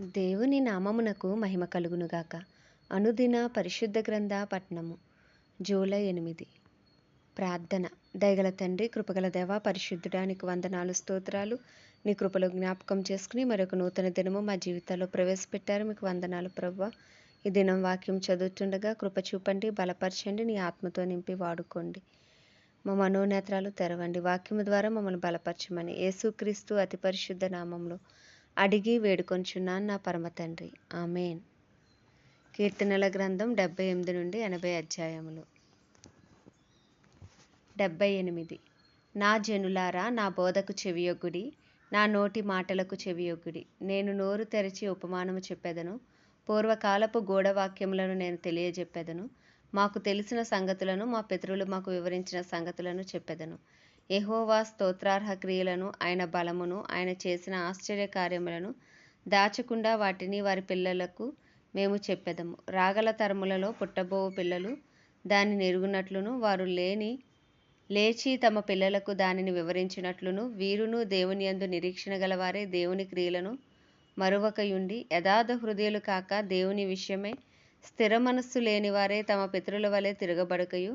దేవుని నామమునకు మహిమ కలుగునుగాక అనుదిన పరిశుద్ధ గ్రంథ పట్నము జూలై ఎనిమిది. ప్రార్థన. దయగల తండ్రి కృపగల దేవ పరిశుద్ధుడానికి వందనాలు స్తోత్రాలు. నీ కృపలో జ్ఞాపకం చేసుకుని మరొక నూతన దినము మా జీవితాల్లో ప్రవేశపెట్టారు. మీకు వందనాలు ప్రవ్వ. ఈ దినం వాక్యం చదువుతుండగా కృప చూపండి బలపరచండి నీ ఆత్మతో నింపి వాడుకోండి. మా మనోనేత్రాలు తెరవండి. వాక్యము ద్వారా మమ్మల్ని బలపరచమని. యేసుక్రీస్తు అతి పరిశుద్ధ నామంలో అడిగి వేడుకొంచున్నాను నా పరమ తండ్రి. ఆమెన్. కీర్తనల గ్రంథం డెబ్బై ఎనిమిది నుండి ఎనభై అధ్యాయములు. డెబ్బై ఎనిమిది. నా జనులారా నా బోధకు చెవియొగ్గుడి నా నోటి మాటలకు చెవియొగ్గుడి. నేను నోరు తెరిచి ఉపమానము చెప్పెదను. పూర్వకాలపు గూఢవాక్యములను నేను తెలియజెప్పెదను. మాకు తెలిసిన సంగతులను మా పితరులు మాకు వివరించిన సంగతులను చెప్పెదను. యెహోవా స్తోత్రార్హ క్రియలను ఆయన బలమును ఆయన చేసిన ఆశ్చర్య కార్యములను దాచకుండా వాటిని వారి పిల్లలకు మేము చెప్పెదము. రాగల తరములలో పుట్టబోవు పిల్లలు దాన్ని నెరుగునట్లును వారు లేని లేచి తమ పిల్లలకు దానిని వివరించినట్లును వీరును దేవుని యందు నిరీక్షణ గలవారే దేవుని క్రియలను మరువకయుండి యథార్థ హృదయులు కాక దేవుని విషయమై స్థిర మనస్సు లేనివారే తమ పితరుల వలె తిరగబడకయు.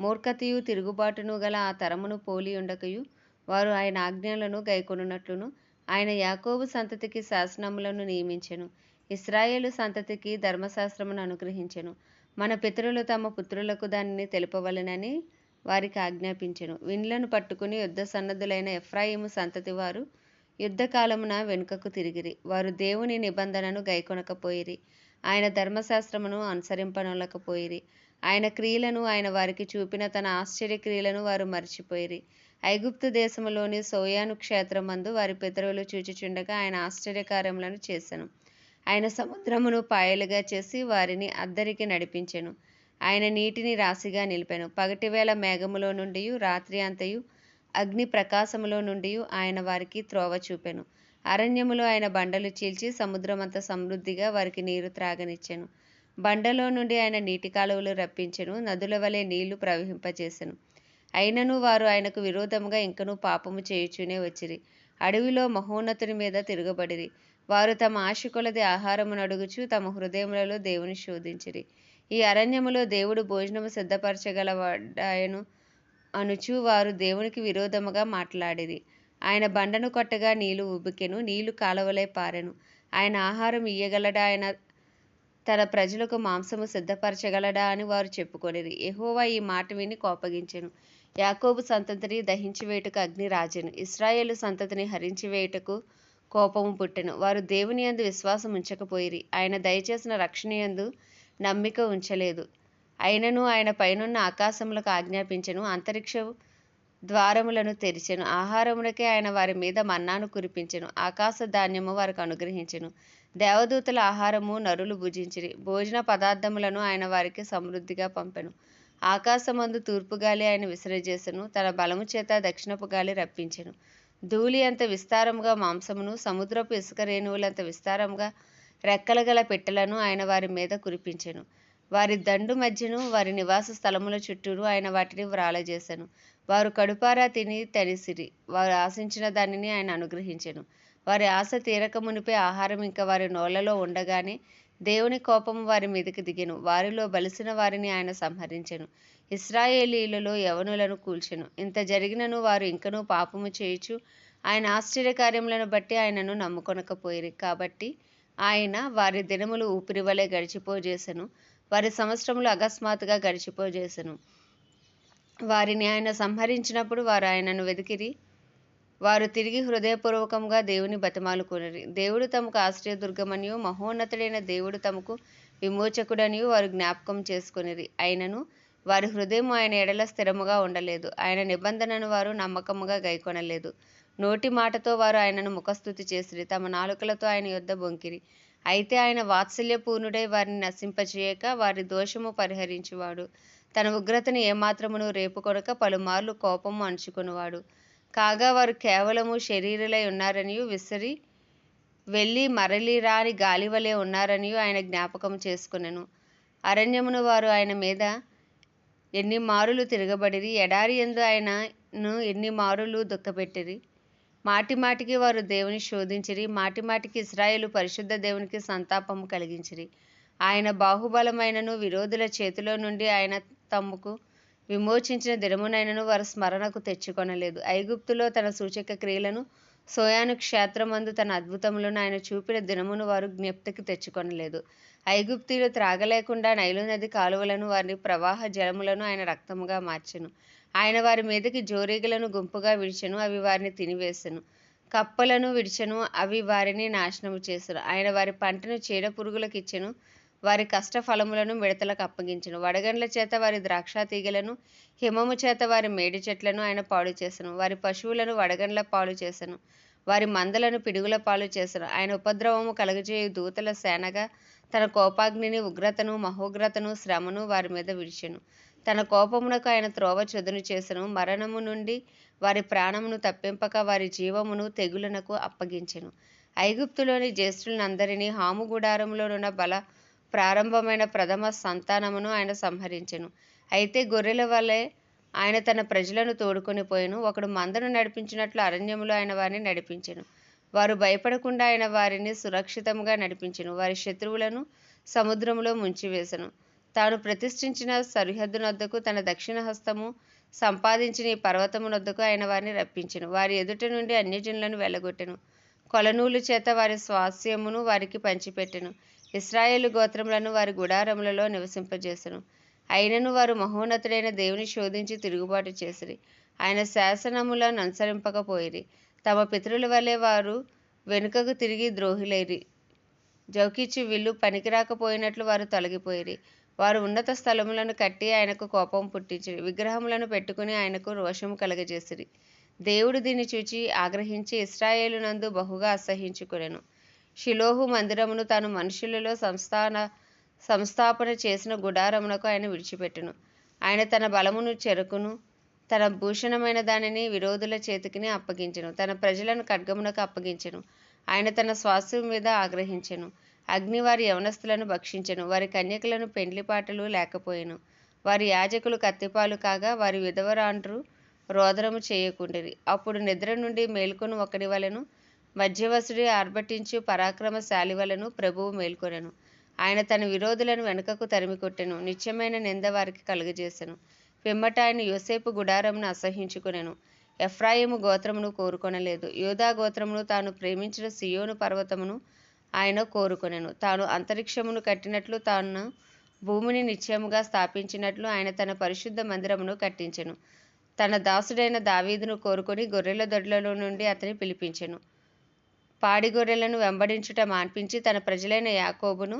మూర్ఖతయు తిరుగుబాటును గల ఆ తరమును పోలి ఉండకయు. వారు ఆయన ఆజ్ఞలను గైకొనున్నట్లును. ఆయన యాకోబు సంతతికి శాసనములను నియమించెను. ఇస్రాయేలు సంతతికి ధర్మశాస్త్రమును అనుగ్రహించెను. మన పితరులు తమ పుత్రులకు దానిని తెలుపవలెనని వారికి ఆజ్ఞాపించెను. విండ్లను పట్టుకుని యుద్ధ సన్నద్ధులైన ఎఫ్రాయిము సంతతి వారు యుద్ధకాలమున వెనుకకు తిరిగిరి. వారు దేవుని నిబంధనను గైకొనకపోయిరి. ఆయన ధర్మశాస్త్రమును అనుసరింపనొల్లకపోయిరి ఆయన క్రియలను ఆయన వారికి చూపిన తన ఆశ్చర్య క్రియలను వారు మర్చిపోయిరి. ఐగుప్తు దేశములోని సోయాను క్షేత్రమందు వారి పితరులు చూచుచుండగా ఆయన ఆశ్చర్యకార్యములను చేసెను. ఆయన సముద్రమును పాయలుగా చేసి వారిని అద్దరికి నడిపించెను. ఆయన నీటిని రాశిగా నిలిపెను. పగటివేళ మేఘములో నుండి రాత్రి అంతయు అగ్ని ప్రకాశములో నుండి ఆయన వారికి త్రోవ చూపెను. అరణ్యములో ఆయన బండలు చీల్చి సముద్రమంత సమృద్ధిగా వారికి నీరు త్రాగనిచ్చెను. బండలో నుండి ఆయన నీటి కాలువలు రప్పించెను నదుల వలె నీళ్ళు ప్రవహింపచేసెను అయినను వారు ఆయనకు విరోధముగా ఇంకనూ పాపము చేయుచునే వచ్చిరి. అడవిలో మహోన్నతుని మీద తిరగబడిరి. వారు తమ ఆశ కొలది ఆహారమును అడుగుచు తమ హృదయములలో దేవుని శోధించిరి. ఈ అరణ్యములో దేవుడు భోజనము సిద్ధపరచగలవాడాయను అనుచు వారు దేవునికి విరోధముగా మాట్లాడిరి. ఆయన బండను కొట్టగా నీళ్ళు ఉబికెను నీళ్ళు కాలవలే పారెను. ఆయన ఆహారం ఇయ్యగలడా ఆయన తన ప్రజలకు మాంసము సిద్ధపరచగలడా అని వారు చెప్పుకొనిరి. ఎహోవా ఈ మాట విని కోపగించెను. యాకోబు సంతతిని దహించివేయుటకు అగ్ని రాజెను ఇస్రాయేలు సంతతిని హరించివేయుటకు కోపము పుట్టెను. వారు దేవుని యందు విశ్వాసం ఉంచకపోయిరి. ఆయన దయచేసిన రక్షణ యందు నమ్మిక ఉంచలేదు. అయినను ఆయన పైనున్న ఆకాశములకు ఆజ్ఞాపించెను. అంతరిక్ష ద్వారములను తెరిచెను. ఆహారమునకే ఆయన వారి మీద మన్నాను కురిపించెను. ఆకాశ ధాన్యము వారికి అనుగ్రహించెను. దేవదూతల ఆహారము నరులు భుజించిరి. భోజన పదార్థములను ఆయన వారికి సమృద్ధిగా పంపెను. ఆకాశమందు తూర్పు గాలి ఆయన విసిరజేసెను. తన బలము చేత దక్షిణపు గాలి రప్పించెను. ధూళి అంత విస్తారముగా మాంసమును సముద్రపు ఇసుక రేణువులంత విస్తారముగా రెక్కల గల పెట్టెలను ఆయన వారి మీద కురిపించెను. వారి దండు మధ్యను వారి నివాస స్థలముల చుట్టూరు ఆయన వాటిని వ్రాలజేశాను వారు కడుపారా తిని తడిసిరి వారు ఆశించిన దానిని ఆయన అనుగ్రహించెను. వారి ఆశ తీరక మునిపే ఆహారం ఇంకా వారి నోళ్ళలో ఉండగానే దేవుని కోపము వారి మీదకి దిగెను. వారిలో బలిసిన వారిని ఆయన సంహరించెను. ఇస్రాయేలీలలో యవనులను కూల్చెను. ఇంత జరిగినను వారు ఇంకనూ పాపము చేయుచు ఆయన ఆశ్చర్యకార్యములను బట్టి ఆయనను నమ్ముకొనకపోయిరి. కాబట్టి ఆయన వారి దినములు ఊపిరి వలె గడిచిపోజేసెను. వారి సంవత్సరములు అకస్మాత్తుగా గడిచిపోజేసెను. వారిని ఆయన సంహరించినప్పుడు వారు ఆయనను వెదికిరి. వారు తిరిగి హృదయపూర్వకంగా దేవుని బతిమాలుకొనిరి. దేవుడు తమకు ఆశ్రయదుర్గమనియు మహోన్నతుడైన దేవుడు తమకు విమోచకుడనియు వారు జ్ఞాపకం చేసుకొనిరి. అయినను వారి హృదయం ఆయన ఎడల స్థిరముగా ఉండలేదు. ఆయన నిబంధనను వారు నమ్మకముగా గైకొనలేదు. నోటి మాటతో వారు ఆయనను ముఖస్థుతి చేసిరి. తమ నాలుకలతో ఆయన యొద్ద బొంకిరి. అయితే ఆయన వాత్సల్యపూర్ణుడై వారిని నశింపచేయక వారి దోషము పరిహరించువాడు. తన ఉగ్రతను ఏమాత్రమును రేపుకొనక పలుమార్లు కోపము అంచుకునివాడు. కాగా వారు కేవలము శరీరులై ఉన్నారనియు విసిరి వెళ్ళి మరలి రాని గాలివలే ఉన్నారనియు ఆయన జ్ఞాపకం చేసుకునెను. అరణ్యమును వారు ఆయన మీద ఎన్ని మారులు తిరగబడిరి ఎడారి ఎందు ఆయనను ఎన్ని మారులు దుఃఖపెట్టిరి మాటిమాటికి వారు దేవుని శోధించిరి మాటిమాటికి ఇస్రాయేలు పరిశుద్ధ దేవునికి సంతాపము కలిగించిరి. ఆయన బాహుబలమైనను విరోధుల చేతిలో నుండి ఆయన తమ్ముకు విమోచించిన దినమునైనను వారు స్మరణకు తెచ్చుకొనలేదు. ఐగుప్తులో తన సూచక క్రియలను సోయాను క్షేత్రమందు తన అద్భుతములను ఆయన చూపిన దినమును వారు జ్ఞప్తికి తెచ్చుకొనలేదు. ఐగుప్తీలు త్రాగలేకుండా నైలు నది కాలువలను వారి ప్రవాహ జలములను ఆయన రక్తముగా మార్చెను. ఆయన వారి మీదకి జోరీగలను గుంపుగా విడిచెను అవి వారిని తినివేసెను. కప్పలను విడిచెను అవి వారిని నాశనము చేసెను. ఆయన వారి పంటను చీడ పురుగులకు ఇచ్చెను వారి కష్ట ఫలములను మిడతలకు అప్పగించను. వడగండ్ల చేత వారి ద్రాక్ష తీగలను హిమము చేత వారి మేడి చెట్లను ఆయన పాడు చేసను. వారి పశువులను వడగండ్ల పాలు చేసెను. వారి మందలను పిడుగుల పాలు చేసను. ఆయన ఉపద్రవము కలుగజేయు దూతల సేనగా తన కోపాగ్నిని ఉగ్రతను మహోగ్రతను శ్రమను వారి మీద విడిచెను. తన కోపమునకు ఆయన త్రోవ చదును చేసెను. మరణము నుండి వారి ప్రాణమును తప్పింపక వారి జీవమును తెగులనకు అప్పగించెను. ఐగుప్తులోని జ్యేష్ఠులందరినీ హాము గుడారములోనున్న బల ప్రారంభమైన ప్రథమ సంతానమును ఆయన సంహరించెను. అయితే గొర్రెల వలె ఆయన తన ప్రజలను తోడుకొని పోయెను. ఒకడు మందను నడిపించినట్లు అరణ్యములో ఆయన వారిని నడిపించెను. వారు భయపడకుండా ఆయన వారిని సురక్షితంగా నడిపించెను. వారి శత్రువులను సముద్రంలో ముంచివేశను తాను ప్రతిష్ఠించిన సరిహద్దునొద్దకు తన దక్షిణ హస్తము సంపాదించిన ఈ పర్వతమునొద్దకు ఆయన వారిని రప్పించెను. వారి ఎదుట నుండి అన్యజనులను వెళ్ళగొట్టెను కొలనూలు చేత వారి స్వాస్యమును వారికి పంచిపెట్టెను. ఇస్రాయేలు గోత్రములను వారి గుడారములలో నివసింపజేసెను. అయినను వారు మహోన్నతుడైన దేవుని శోధించి తిరుగుబాటు చేసిరి. ఆయన శాసనములను అనుసరింపకపోయిరి. తమ పితరుల వలె వారు వెనుకకు తిరిగి ద్రోహులైరి. జౌకిచ్చి విల్లు పనికిరాకపోయినట్లు వారు తొలగిపోయిరి. వారు ఉన్నత స్థలములను కట్టి ఆయనకు కోపం పుట్టించిరి. విగ్రహములను పెట్టుకుని ఆయనకు రోషము కలగజేసిరి. దేవుడు దీన్ని చూచి ఆగ్రహించి ఇస్రాయేలునందు బహుగా అసహించుకొనెను షిలోహు మందిరమును తాను మనుషులలో సంస్థాన సంస్థాపన చేసిన గుడారమునకు ఆయన విడిచిపెట్టును. ఆయన తన బలమును చెరుకును తన భూషణమైన దానిని విరోధుల చేతికిని అప్పగించెను తన ప్రజలను ఖడ్గమునకు అప్పగించెను. ఆయన తన స్వాస్థ్యం మీద ఆగ్రహించెను. అగ్ని వారి యవనస్తులను భక్షించెను. వారి కన్యకలను పెండ్లిపాటలు లేకపోయెను. వారి యాజకులు కత్తిపాలు కాగా వారి విధవరాండ్రు రోదనము చేయకుండిరి. అప్పుడు నిద్ర నుండి మేల్కొని ఒకడి వలెను మధ్యవసుడి ఆర్భటించు పరాక్రమశాలి వలెను ప్రభువు మేల్కొనెను. ఆయన తన విరోధులను వెనుకకు తరిమికొట్టెను. నిత్యమైన నింద వారికి కలుగజేసెను. పిమ్మట ఆయన యోసేపు గుడారమును అసహించుకొనెను ఎఫ్రాయిము గోత్రమును కోరుకొనలేదు. యోధా గోత్రమును తాను ప్రేమించిన సియోను పర్వతమును ఆయన కోరుకొనెను. తాను అంతరిక్షమును కట్టినట్లు తాను భూమిని నిత్యముగా స్థాపించినట్లు ఆయన తన పరిశుద్ధ మందిరమును కట్టించెను. తన దాసుడైన దావీదును కోరుకొని గొర్రెల దొడ్లలో నుండి అతని పిలిపించెను. పాడి గొర్రెలను వెంబడించుట మాన్పించి తన ప్రజలైన యాకోబును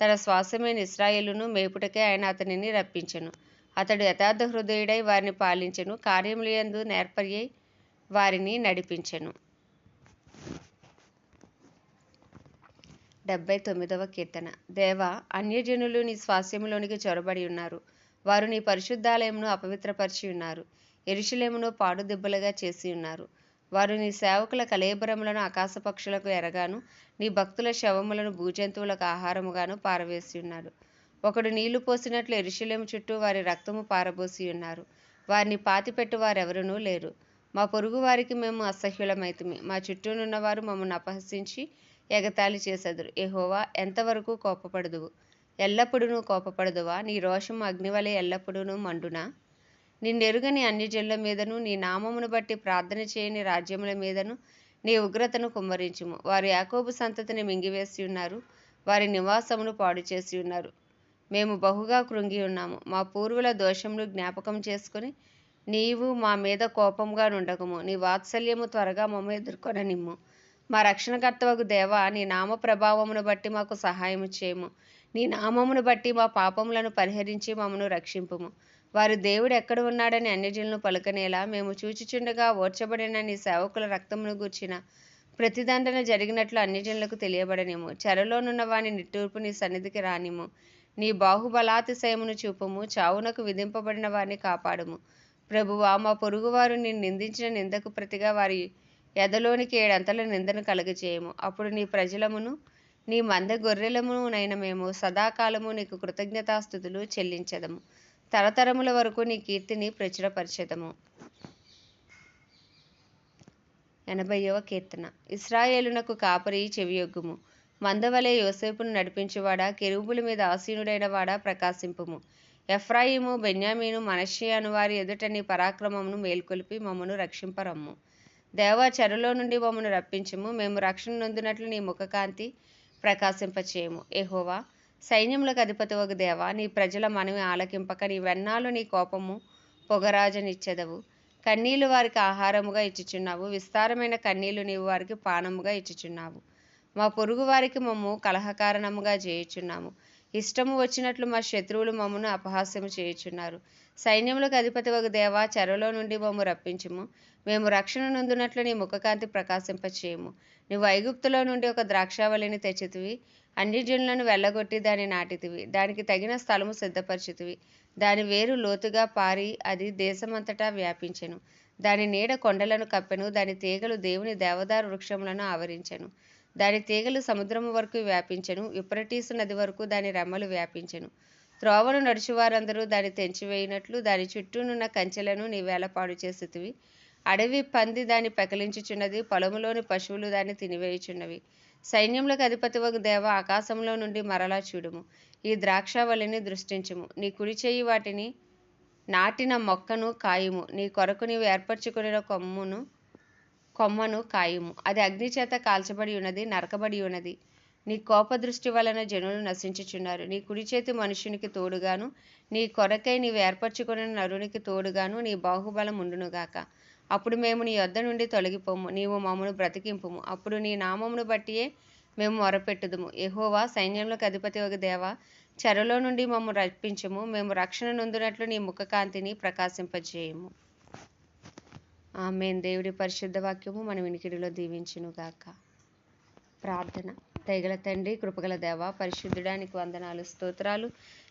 తన శ్వాసమైన ఇస్రాయేలును మేపుటకే ఆయన అతనిని రప్పించెను. అతడు యథార్థ హృదయుడై వారిని పాలించెను కార్యములందు నేర్పర్యై వారిని నడిపించెను. డెబ్బై తొమ్మిదవ కీర్తన. దేవ అన్యజనులు నీ స్వాస్యములోనికి చొరబడి ఉన్నారు. వారు నీ పరిశుద్ధాలయమును అపవిత్రపరిచి ఉన్నారు. ఎరుషులేమును పాడుదిబ్బలుగా చేసి ఉన్నారు. వారు నీ సేవకుల కలేబరములను ఆకాశపక్షులకు ఎరగాను నీ భక్తుల శవములను భూజంతువులకు ఆహారముగాను పారవేసి ఉన్నారు ఒకడు నీళ్ళు పోసినట్లు ఎరుషులేము చుట్టూ వారి రక్తము పారబోసి ఉన్నారు వారిని పాతిపెట్టు వారెవరునూ లేరు. మా పొరుగు వారికి మేము అసహ్యులమైతుమి. మా చుట్టూనున్నవారు మమ్మల్ని అపహసించి ఎగతాళి చేసెదరు. ఏహోవా ఎంతవరకు కోపపడదువు? ఎల్లప్పుడూ కోపపడదువా? నీ రోషం అగ్నివలె ఎల్లప్పుడూ మండునా? నిన్నెరుగని అన్యజనుల మీదను నీ నామమును బట్టి ప్రార్థన చేయని రాజ్యముల మీదను నీ ఉగ్రతను కుమ్మరించుము. వారు యాకోబు సంతతిని మింగివేసి ఉన్నారు. వారి నివాసమును పాడు చేసి ఉన్నారు. మేము బహుగా కృంగి ఉన్నాము. మా పూర్వుల దోషములు జ్ఞాపకం చేసుకుని నీవు మా మీద కోపంగా నుండకము. నీ వాత్సల్యము త్వరగా మమ్మ ఎదుర్కొననిమ్ము. మా రక్షణకర్తవకు దేవా నీ నామ ప్రభావమును బట్టి మాకు సహాయము చేయము. నీ నామమును బట్టి మా పాపములను పరిహరించి మమ్మను రక్షింపుము. వారు దేవుడు ఎక్కడ ఉన్నాడని అన్యజనులను పలుకనేలా మేము చూచిచుండగా ఓర్చబడిన నీ సేవకుల రక్తమును గూర్చిన ప్రతిదండన జరిగినట్లు అన్నిటిలకు తెలియబడనేము చెరలోనున్న వాని నిట్టూర్పు నీ సన్నిధికి రానిము నీ బాహుబలాతిశయమును చూపుము. చావునకు విధింపబడిన వారిని కాపాడుము. ప్రభువా మా పొరుగువారు నిన్ను నిందించిన నిందకు ప్రతిగా వారి ఎదలోనికి ఏడంతల నిందను కలుగజేయము. అప్పుడు నీ ప్రజలమును నీ మంద గొర్రెలమునైన మేము సదాకాలము నీకు కృతజ్ఞతాస్థుతులు చెల్లించదము. తరతరముల వరకు నీ కీర్తిని ప్రచురపరిచేదము. ఎనభైవ కీర్తన. ఇస్రాయేలునకు కాపరి చెవియొగ్గుము. మందవలే యోసేపును నడిపించువాడా కెరువుల మీద ఆసీనుడైన వాడా ప్రకాశింపుము. ఎఫ్రాయిము బెన్యామీను మనషి అను వారి ఎదుట నీ పరాక్రమమును మేల్కొలిపి మమ్మను రక్షింపరమ్ము. దేవా చెరలో నుండి మమ్మను రప్పించుము. మేము రక్షణ నొందినట్లు నీ ముఖకాంతి ప్రకాశింపచేయము. ఏహోవా సైన్యములకు అధిపతి ఒక దేవా నీ ప్రజల మనవి ఆలకింపక నీ వెన్నాలు నీ కోపము పొగరాజనిచ్చెదవు. కన్నీళ్ళు వారికి ఆహారముగా ఇచ్చుచున్నావు. విస్తారమైన కన్నీళ్ళు నీవు వారికి పానముగా ఇచ్చుచున్నావు. మా పొరుగు వారికి మమ్ము కలహకారణముగా చేయుచున్నాము. ఇష్టము వచ్చినట్లు మా శత్రువులు మమ్మను అపహాస్యము చేయుచున్నారు. సైన్యములకు అధిపతి ఒక దేవా చెరలో నుండి మమ్ము రప్పించుము. మేము రక్షణ నొందునట్లు నీ ముఖకాంతి ప్రకాశింపచేయము. నువ్వు ఐగుప్తులో నుండి ఒక ద్రాక్షావళిని తెచ్చితివి. అన్ని జనులను వెళ్ళగొట్టి దాన్ని నాటితివి. దానికి తగిన స్థలము సిద్ధపరిచితివి. దాని వేరు లోతుగా పారి అది దేశమంతటా వ్యాపించెను. దాని నీడ కొండలను కప్పెను. దాని తీగలు దేవుని దేవదారు వృక్షములను ఆవరించెను. దాని తీగలు సముద్రము వరకు వ్యాపించెను. యుప్రటీసు నది వరకు దాని రెమ్మలు వ్యాపించెను. త్రోవను నడుచువారందరూ దాన్ని తెంచివేయినట్లు దాని చుట్టూనున్న కంచెలను నీ వేలపాడు చేసితివి. అడవి పంది దాన్ని పెకలించుచున్నది. పొలములోని పశువులు దాన్ని తినివేయుచున్నవి. సైన్యములకు అధిపతి ఒక దేవ ఆకాశంలో నుండి మరలా చూడుము. ఈ ద్రాక్షావళిని దృష్టించుము. నీ కుడి చేయి వాటిని నాటిన మొక్కను కాయము. నీ కొరకు నీవు ఏర్పరచుకునే కొమ్మును కొమ్మను కాయము. అది అగ్ని చేత కాల్చబడి ఉన్నది నరకబడి ఉన్నది. నీ కోప దృష్టి వలన జనులు నశించుచున్నారు. నీ కుడి చేతి మనుషునికి తోడుగాను నీ కొరకై నీవు ఏర్పరచుకున్న నరునికి తోడుగాను నీ బాహుబలం ఉండునుగాక. అప్పుడు మేము నీ యొద్ద నుండి తొలగిపోము నీవు మమ్మను బ్రతికింపుము. అప్పుడు నీ నామమును బట్టియే మేము మొరపెట్టుదుము. ఎహోవా సైన్యంలోకి అధిపతి ఒక దేవ చెరలో నుండి మమ్ము రప్పించము. మేము రక్షణ నొందినట్లు నీ ముఖకాంతిని ప్రకాశింపజేయము. ఆమెన్. దేవుడి పరిశుద్ధ వాక్యము మన వినికిడిలో దీవించునుగాక. ప్రార్థన. దయగల తండ్రి కృపగల దేవ పరిశుద్ధుడానికి వందనాలు స్తోత్రాలు.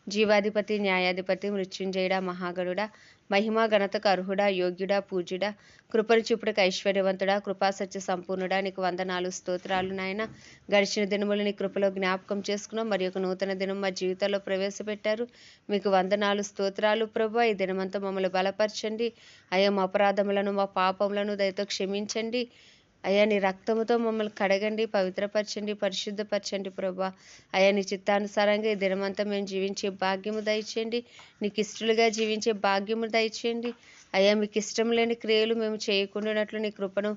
జీవాధిపతి న్యాయాధిపతి మృత్యుంజయుడ మహాగణుడా మహిమా ఘనతకు అర్హుడా యోగ్యుడా పూజ్యుడా కృపను చూపుడికి ఐశ్వర్యవంతుడా కృపాసత్య సంపూర్ణుడా నీకు వందనాలు స్తోత్రాలు నాయన. గడిచిన దినములు నీ కృపలో జ్ఞాపకం చేసుకున్నాం. మరి ఒక నూతన దినం మా జీవితంలో ప్రవేశపెట్టారు. మీకు వందనాలు స్తోత్రాలు. ప్రభు ఈ దినమంతా మమ్మల్ని బలపరచండి. అయ్యా మా అపరాధములను మా పాపములను దయతో క్షమించండి. అయ్యా నీ రక్తముతో మమ్మల్ని కడగండి పవిత్రపరచండి పరిశుద్ధపరచండి ప్రభా. అయ్యా నీ చిత్తానుసారంగా ఈ దినమంతా మేము జీవించే భాగ్యము దయచేయండి. నీకు ఇష్టలుగా జీవించే భాగ్యము దయచేయండి. అయ్యా మీకు ఇష్టం లేని క్రియలు మేము చేయకుండానట్లు నీ కృపను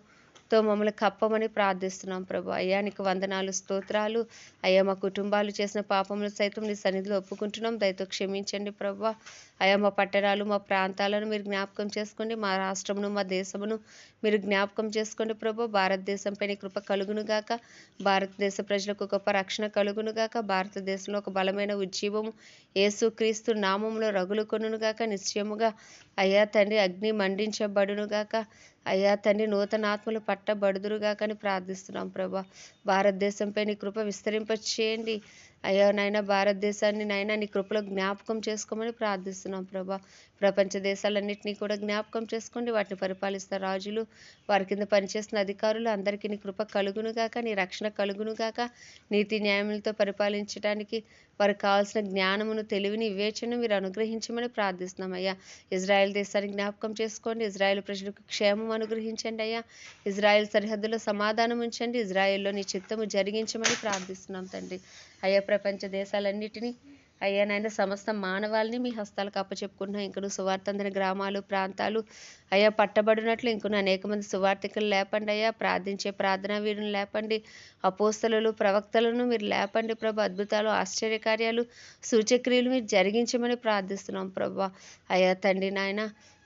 తో మమ్మల్ని కప్పమని ప్రార్థిస్తున్నాం ప్రభు. అయ్యా నీకు వందనాలు స్తోత్రాలు. అయ్యా మా కుటుంబాలు చేసిన పాపములు సైతం నీ సన్నిధిలో ఒప్పుకుంటున్నాం. దయతో క్షమించండి ప్రభు. అయ్యా మా పట్టణాలు మా ప్రాంతాలను మీరు జ్ఞాపకం చేసుకోండి. మా రాష్ట్రమును మా దేశమును మీరు జ్ఞాపకం చేసుకోండి ప్రభు. భారతదేశంపై నీ కృప కలుగునుగాక భారతదేశ ప్రజలకు గొప్ప రక్షణ కలుగునుగాక భారతదేశంలో ఒక బలమైన ఉజ్జీవము. యేసుక్రీస్తు నామంలో రగులు కొనుగాక నిశ్చయముగా అయ్యా తండ్రి అగ్ని మండించబడునుగాక అయ్యా తండ్రి నూతన ఆత్మలు పట్టబడుదురుగాక కానీ ప్రార్థిస్తున్నాం ప్రభా. భారతదేశంపై నీ కృప విస్తరింపచేయండి. అయ్యా నాయన భారతదేశాన్ని నాయన నీ కృపలో జ్ఞాపకం చేసుకోమని ప్రార్థిస్తున్నాం ప్రభా. ప్రపంచ దేశాలన్నింటినీ కూడా జ్ఞాపకం చేసుకోండి. వాటిని పరిపాలిస్తున్న రాజులు వారి కింద పనిచేస్తున్న అధికారులు అందరికీ నీ కృప కలుగునుగాక నీ రక్షణ కలుగునుగాక నీతి న్యాయములతో పరిపాలించడానికి వారికి కావాల్సిన జ్ఞానమును తెలివిని వివేచన మీరు అనుగ్రహించమని ప్రార్థిస్తున్నాం అయ్యా. ఇజ్రాయెల్ దేశాన్ని జ్ఞాపకం చేసుకోండి. ఇజ్రాయెల్ ప్రజలకు క్షేమం అనుగ్రహించండి అయ్యా. ఇజ్రాయెల్ సరిహద్దులో సమాధానం ఉంచండి. ఇజ్రాయెల్లో నీ చిత్తము జరిగించమని ప్రార్థిస్తున్నాం తండ్రి. అయ్యా ప్రపంచ దేశాలన్నిటినీ అయ్యా నాయన సమస్త మానవాళ్ళని మీ హస్తాలకు అప్పచెప్పుకుంటున్నాం. ఇంకను సువార్తందని గ్రామాలు ప్రాంతాలు అయ్యా పట్టబడినట్లు ఇంకను అనేక మంది సువార్థికులు లేపండి అయ్యా. ప్రార్థించే ప్రార్థనా వీరుని లేపండి. అపోస్తలు ప్రవక్తలను మీరు లేపండి ప్రభు. అద్భుతాలు ఆశ్చర్యకార్యాలు సూచక్రియలు మీరు జరిగించమని ప్రార్థిస్తున్నాం ప్రభా. అయ్యా తండ్రి నాయన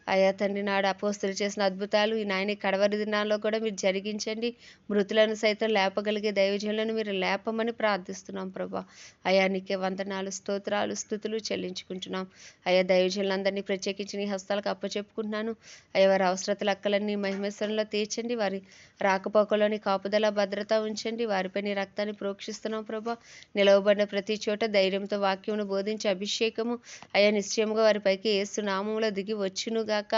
అయ్యా తండ్రి నాడు అపోస్తులు చేసిన అద్భుతాలు ఈ నాయన కడవరి దినాల్లో కూడా మీరు జరిగించండి. మృతులను సైతం లేపగలిగే దైవజనులను మీరు లేపమని ప్రార్థిస్తున్నాం ప్రభా. అయా నీకే వందనాలు స్తోత్రాలు స్థుతులు చెల్లించుకుంటున్నాం. అయ్యా దైవజనులందరినీ ప్రత్యేకించి నీ హస్తాలకు అప్పచెప్పుకుంటున్నాను. అయ్యా వారి అవసరతల అక్కలన్నీ మహిమేశ్వరంలో తీర్చండి. వారి రాకపోకలోని కాపుదల భద్రత ఉంచండి. వారిపై నీ రక్తాన్ని ప్రోక్షిస్తున్నాం ప్రభా. నిలవబడిన ప్రతి చోట ధైర్యంతో వాక్యమును బోధించి అభిషేకము. అయా నిశ్చయముగా వారిపైకి ఏసు నామంలో దిగి గాక.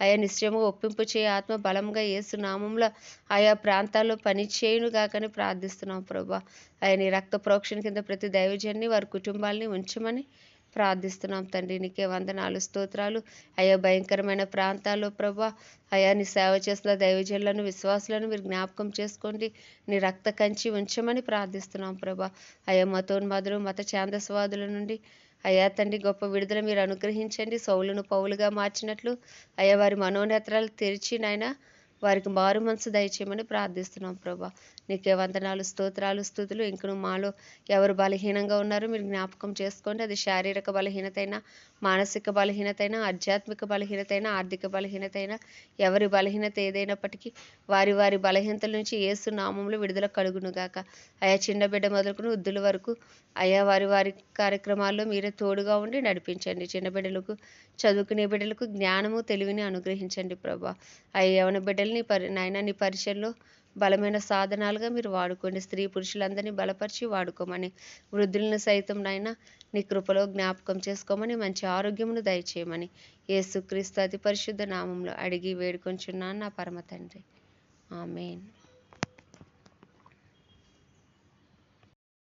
అయా నిశ్చయము ఒప్పింపు చేయ. ఆత్మ బలంగా ఏసు నామంలో ఆయా ప్రాంతాల్లో పని చేయునుగాకని ప్రార్థిస్తున్నాం ప్రభా. ఆయన నీ రక్త ప్రోక్షణ కింద ప్రతి దైవజన్ని వారి కుటుంబాలని ఉంచమని ప్రార్థిస్తున్నాం తండ్రి. నీకే వందనాలు స్తోత్రాలు. అయ్యా భయంకరమైన ప్రాంతాల్లో ప్రభా. అయా నీ సేవ చేస్తున్న దైవజనులను విశ్వాసులను మీరు జ్ఞాపకం చేసుకోండి. నీ రక్త కంచి ఉంచమని ప్రార్థిస్తున్నాం ప్రభా. అయా మతోన్మాదులు మత ఛాందస్వాదుల నుండి అయ్యా తండ్రి గొప్ప విడుదల మీరు అనుగ్రహించండి. సౌలును పౌలుగా మార్చినట్లు అయ్యా వారి మనోనేత్రాలు తెరిచి నాయన వారికి మారు మనసు దయచేయమని ప్రార్థిస్తున్నాం ప్రభా. నీకే వందనాలు స్తోత్రాలు స్థుతులు. ఇంకను మాలో ఎవరు బలహీనంగా ఉన్నారో మీరు జ్ఞాపకం చేసుకోండి. అది శారీరక బలహీనత అయినా మానసిక బలహీనత అయినా ఆధ్యాత్మిక బలహీనత అయినా ఆర్థిక బలహీనత అయినా ఎవరి బలహీనత ఏదైనప్పటికీ వారి వారి బలహీనతల నుంచి ఏసు నామంలో విడుదల కలుగునుగాక అయా చిన్న బిడ్డ మొదలుకుని వృద్ధుల వరకు అయా వారి వారి కార్యక్రమాల్లో మీరే తోడుగా ఉండి నడిపించండి. చిన్న బిడ్డలకు చదువుకునే బిడ్డలకు జ్ఞానము తెలివిని అనుగ్రహించండి ప్రభా. అయ్యా యవన బిడ్డల్ని పరి నాయన నీ పరిచయంలో బలమైన సాధనాలుగా మీరు వాడుకోండి. స్త్రీ పురుషులందరినీ బలపరిచి వాడుకోమని వృద్ధులను సైతం నాయన నీ కృపలో జ్ఞాపకం చేసుకోమని మంచి ఆరోగ్యమును దయచేయమని. యేసుక్రీస్తు అతి పరిశుద్ధ నామంలో అడిగి వేడుకొంచున్నాను నా పరమ తండ్రి. ఆమెన్.